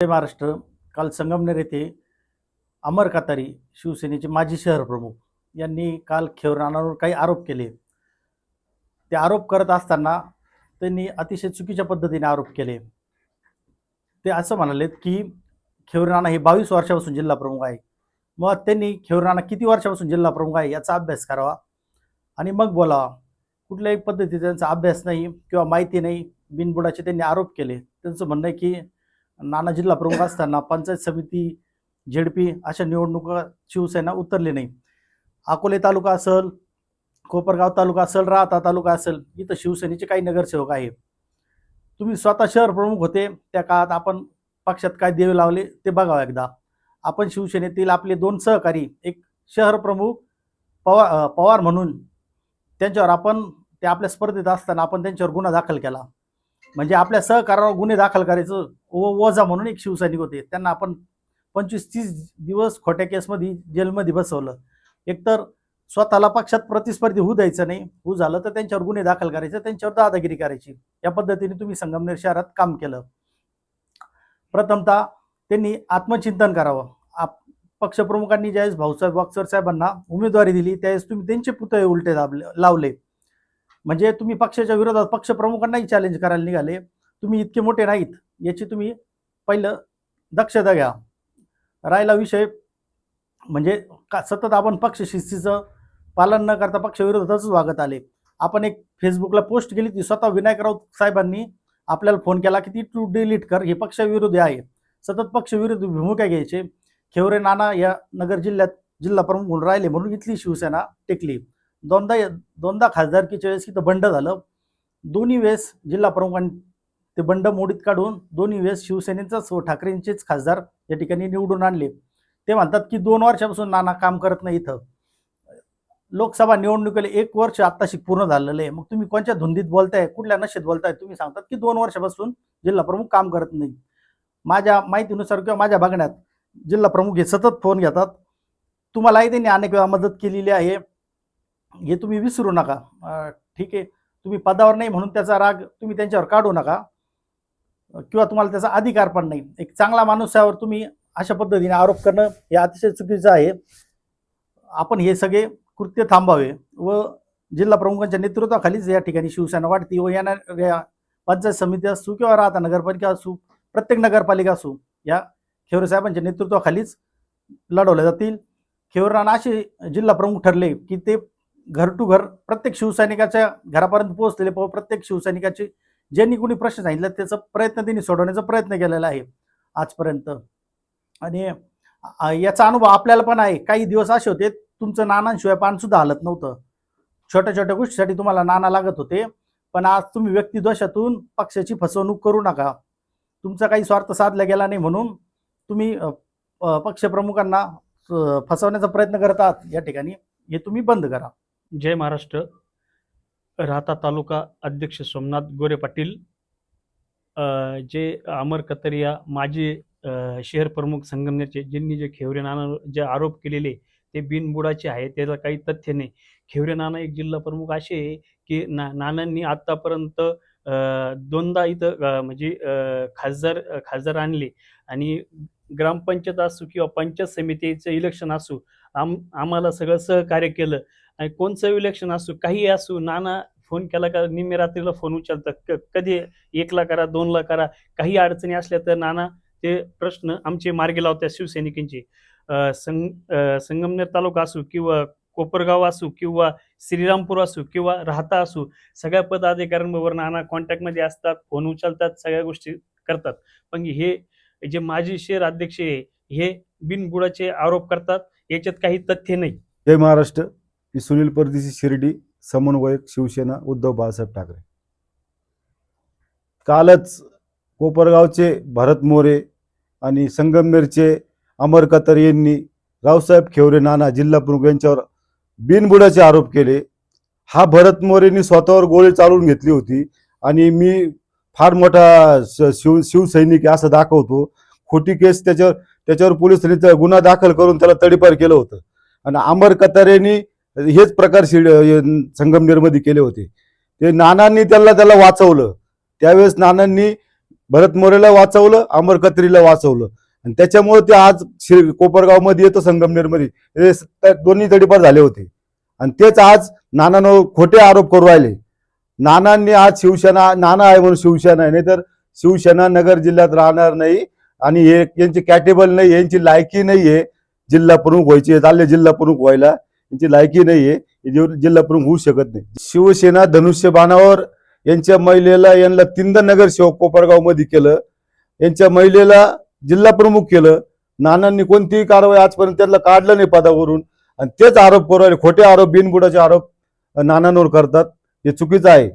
महाराष्ट्र. काल संगमनेर येथे अमर कातारी शिवसेनेचे माजी शहर प्रमुख यांनी काल खेवरानावर काही आरोप केले. ते आरोप करत असताना त्यांनी अतिशय चुकीच्या पद्धतीने आरोप केले. ते असं म्हणालेत की खेवराणा हे बावीस वर्षापासून जिल्हा प्रमुख आहे मग त्यांनी खेवराणा किती वर्षापासून जिल्हा प्रमुख आहे याचा अभ्यास करावा आणि मग बोलावा. कुठल्याही पद्धतीचा त्यांचा अभ्यास नाही किंवा माहिती नाही. बिनबुडाचे त्यांनी आरोप केले. त्यांचं म्हणणं आहे की नाना जिल्हा प्रमुख असताना पंचायत समिती झेडपी अशा निवडणुका शिवसेना उतरली नाही. अकोले तालुका असेल कोपरगाव तालुका असेल राहता तालुका असेल इथं शिवसेनेचे काही नगरसेवक आहे तुम्ही स्वतः शहर प्रमुख होते त्या काळात आपण पक्षात काय देवे लावले ते बघावं एकदा. आपण शिवसेनेतील आपले दोन सहकारी एक शहर प्रमुख पवार पवार म्हणून त्यांच्यावर आपण ते आपल्या स्पर्धेत असताना आपण त्यांच्यावर गुन्हा दाखल केला. म्हणजे आपल्या सहकारावर गुन्हे दाखल करायचं व वजा म्हणून एक शिवसैनिक होते. त्यांना आपण पंचवीस तीस दिवस खोट्या केसमध्ये जेलमध्ये बसवलं. एकतर स्वतःला पक्षात प्रतिस्पर्धी होऊ द्यायचं नाही होऊ झालं तर त्यांच्यावर गुन्हे दाखल करायचे त्यांच्यावर दादागिरी करायची. या पद्धतीने तुम्ही संगमनेर शहरात काम केलं. प्रथमतः त्यांनी आत्मचिंतन करावं. आप पक्षप्रमुखांनी ज्यावेळेस भाऊसाहेब बॉक्सर साहेबांना उमेदवारी दिली त्यावेळेस तुम्ही त्यांचे पुतळे उलटे दाबले लावले. म्हणजे तुम्ही पक्षाच्या विरोधात पक्षप्रमुखांनाही चॅलेंज करायला निघाले. तुम्ही इतके मोठे नाहीत याची तुम्ही पहिलं दक्षता घ्या. राहिला विषय म्हणजे का सतत आपण पक्ष शिस्तीचं पालन न करता पक्षविरोधातच वागत आले. आपण एक फेसबुकला पोस्ट केली ती स्वतः विनायक राऊत साहेबांनी आपल्याला फोन केला की ती टू डिलीट कर हे पक्षविरोधी आहे. सतत पक्षविरोधी भूमिका घ्यायचे. खेवरे नाना या नगर जिल्ह्यात जिल्हा प्रमुख म्हणून राहिले म्हणून इथली शिवसेना टेकली. दोनदा दोनदा खासदारकीच्या वेळेस इथं बंड झालं. दोन्ही वेळेस जिल्हा प्रमुखांनी ते बंड मोडीत काढून दोन्ही वेळेस शिवसेनेचाच व ठाकरेंचेच खासदार या ठिकाणी निवडून आणले. ते म्हणतात की दोन वर्षापासून नाना काम करत नाही इथं. लोकसभा निवडणुकीला एक वर्ष आत्ताशी पूर्ण झालेलं आहे. मग तुम्ही कोणत्या धुंदीत बोलताय कुठल्या नशेत बोलताय? तुम्ही सांगतात की दोन वर्षापासून जिल्हा प्रमुख काम करत नाही. माझ्या माहितीनुसार किंवा माझ्या बघण्यात जिल्हा प्रमुख हे सतत फोन घेतात. तुम्हालाही त्यांनी अनेक वेळा मदत केलेली आहे. हे तुम्ही विसरू नका. ठीक आहे. तुम्ही पदावर नाही म्हणून त्याचा राग तुम्ही त्यांच्यावर काढू नका. किंवा तुम्हाला त्याचा अधिकार पण नाही. एक चांगला माणूस यावर तुम्ही अशा पद्धतीने आरोप करणं हे अतिशय चुकीचं आहे. आपण हे सगळे कृत्य थांबावे व जिल्हा प्रमुखांच्या नेतृत्वाखालीच या ठिकाणी शिवसेना वाढती व येणाऱ्या पंचायत समिती असू किंवा राहता नगरपालिका असू प्रत्येक नगरपालिका असू या खेवरे साहेबांच्या नेतृत्वाखालीच लढवल्या जातील. खेवरांना असे जिल्हा प्रमुख ठरले की ते घर टू घर प्रत्येक शिवसैनिकाच्या घरापर्यंत पोहोचलेले पाहू प्रत्येक शिवसैनिकाचे ज्यांनी कोणी प्रश्न सांगितला त्याचा प्रयत्न त्यांनी सोडवण्याचा प्रयत्न केलेला आहे आजपर्यंत. आणि याचा अनुभव आपल्याला पण आहे. काही दिवस असे होते तुमचं नानांशिवाय पान सुद्धा हलत नव्हतं. छोट्या छोट्या गोष्टीसाठी तुम्हाला नाना लागत होते पण आज तुम्ही व्यक्तिदोषातून पक्षाची फसवणूक करू नका. तुमचा काही स्वार्थ साधला गेला नाही म्हणून तुम्ही पक्षप्रमुखांना फसवण्याचा प्रयत्न करत आहात या ठिकाणी हे तुम्ही बंद करा. जय महाराष्ट्र. राहता तालुका अध्यक्ष सोमनाथ गोरे पाटील. जे अमर कतरिया माजी शहर प्रमुख संगमनेरचे ज्यांनी जे खेवरे नाना जे आरोप केलेले ते बिनबुडाचे आहे त्याला काही तथ्य नाही. खेवरे नाना एक जिल्हा प्रमुख असे आहे की ना नानांनी आत्तापर्यंत दोनदा इथं म्हणजे खासदार खासदार आणले. आणि ग्रामपंचायत असू किंवा पंचायत समितीचं इलेक्शन असू आम आम्हाला सगळं सहकार्य केलं. आणि कोणचं इलेक्शन असू काही असू नाना फोन केला का निम्मे रात्रीला फोन उचलतात. कधी एकला करा दोनला करा काही अडचणी असल्या तर नाना ते प्रश्न आमचे मार्गी लावतात शिवसैनिकांचे. संग संगमनेर तालुका असू किंवा कोपरगाव असू किंवा श्रीरामपूर असू किंवा राहता असू सगळ्या पदाधिकाऱ्यांबरोबर नाना कॉन्टॅक्टमध्ये असतात फोन उचलतात सगळ्या गोष्टी करतात. पण हे जे माजी शहर अध्यक्ष आहे हे बिनबुडाचे आरोप करतात याच्यात काही तथ्य नाही. जय महाराष्ट्र. मी सुनील परदेशी शिर्डी समन्वयक शिवसेना उद्धव बाळासाहेब ठाकरे. कालच कोपरगावचे भरत मोरे आणि संगमनेरचे अमर कतर यांनी रावसाहेब खेवरे नाना जिल्हा प्रमुख यांच्यावर बिनबुडाचे आरोप केले. हा भरत मोरेंनी स्वतःवर गोळी चालवून घेतली होती आणि मी फार मोठा शिव शिवसैनिक आहे असं दाखवतो. खोटी केस त्याच्यावर त्याच्यावर पोलिसांनी गुन्हा दाखल करून त्याला तडीपार केलं होतं. आणि अमर कतारेंनी हेच प्रकार शिड संगमनेरमध्ये केले होते. ते नानांनी त्याला त्याला वाचवलं. त्यावेळेस नानांनी भरत मोरेला वाचवलं अमर कत्रीला वाचवलं. आणि त्याच्यामुळे ते आज शिर कोपरगावमध्ये येतं संगमनेरमध्ये हे दोन्ही तडीपार झाले होते. आणि तेच आज नानानं खोटे आरोप करू राहिले. नानांनी आज शिवसेना नाना आहे म्हणून शिवसेना आहे. नाही तर शिवसेना नगर जिल्ह्यात राहणार नाही. आणि हे यांची कॅटेबल नाही यांची लायकी नाही आहे जिल्हा प्रमुख व्हायची चालले जिल्हा प्रमुख व्हायला यांची लायकी नाही आहे जिल्हा प्रमुख होऊ शकत नाही. शिवसेना धनुष्यबाणावर यांच्या महिलेला यांना तीनदा नगरसेवक कोपरगावमध्ये केलं. यांच्या महिलेला जिल्हा प्रमुख केलं. नानांनी कोणतीही कारवाई आजपर्यंत त्यांना काढलं नाही पदावरून. आणि तेच आरोप करू खोटे आरोप बिनबुडाचे आरोप नानांवर करतात. हे चुकीचं आहे.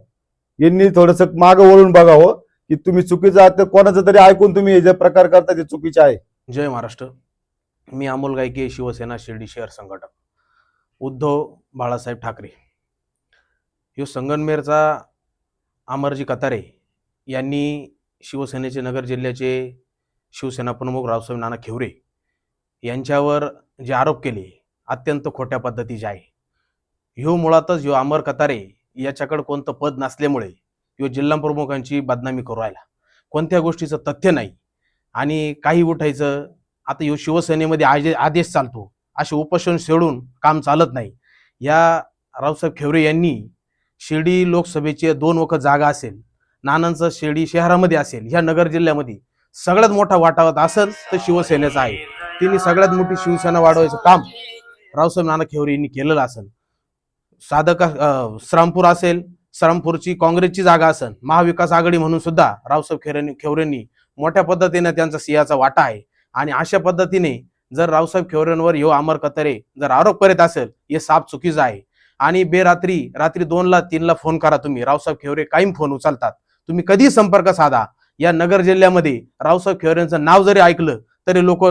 यांनी थोडस मागं वळून बघावं की तुम्ही चुकीचं आहात तर कोणाचं तरी ऐकून तुम्ही हे जे प्रकार करता ते चुकीचे आहे. जय महाराष्ट्र. मी अमोल गायके शिवसेना शिर्डी शहर संघटक. उद्धव बाळासाहेब ठाकरे. ह्यो संगनमेरचा अमरजी कतारे यांनी शिवसेनेचे नगर जिल्ह्याचे शिवसेना प्रमुख रावसाहेब नाना खेवरे यांच्यावर जे आरोप केले अत्यंत खोट्या पद्धतीचे आहे. ह्यो मुळातच ह्यो अमर कतारे याच्याकडे कोणतं पद नसल्यामुळे ह्यो जिल्हा प्रमुखांची बदनामी करू राहिला. कोणत्या गोष्टीचं तथ्य नाही आणि काही उठायचं आता ह्यो शिवसेनेमध्ये आजे आदेश चालतो. असे उपोषण सोडून काम चालत नाही. या रावसाहेब खेवरे यांनी शिर्डी लोकसभेची दोन वखत जागा असेल नानांचं शिर्डी शहरामध्ये असेल ह्या नगर जिल्ह्यामध्ये सगळ्यात मोठा वाटावत असेल तर शिवसेनेचा आहे. त्यांनी सगळ्यात मोठी शिवसेना वाढवायचं काम रावसाहेब नाना खेवरे यांनी केलेलं असेल. साधक श्रामपूर असेल श्रामपूरची काँग्रेसची जागा असेल महाविकास आघाडी म्हणून सुद्धा रावसाहेब खेरे खेवरेंनी मोठ्या पद्धतीने त्यांचा सिंहाचा वाटा आहे. आणि अशा पद्धतीने जर रावसाहेब खेवरेंवर यो अमर कतरे जर आरोप करीत असेल हे साफ चुकीचं आहे. आणि बेरात्री रात्री दोनला तीनला फोन करा तुम्ही. रावसाहेब खेवरे कायम फोन उचलतात. तुम्ही कधी संपर्क साधा. या नगर जिल्ह्यामध्ये रावसाहेब खेवरेंचं नाव जरी ऐकलं तरी लोक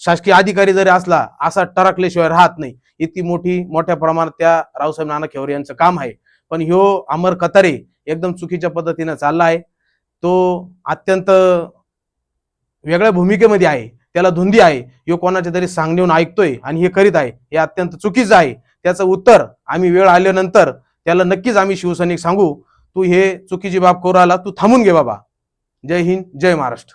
शासकीय अधिकारी जरी असला असा टरकल्याशिवाय राहत नाही. इतकी मोठी मोठ्या प्रमाणात त्या रावसाहेब नाना खेवरे यांचं काम आहे. पण ह्यो अमर कतारे एकदम चुकीच्या पद्धतीने चालला आहे. तो अत्यंत वेगळ्या भूमिकेमध्ये आहे. त्याला धुंदी आहे. हे कोणाच्या तरी सांगण्याहून ऐकतोय आणि हे करीत आहे. हे अत्यंत चुकीचं आहे. त्याचं उत्तर आम्ही वेळ आल्यानंतर त्याला नक्कीच आम्ही शिवसैनिक सांगू. तू हे चुकीची बाब करू आला तू थांबून घे बाबा. जय हिंद जय महाराष्ट्र.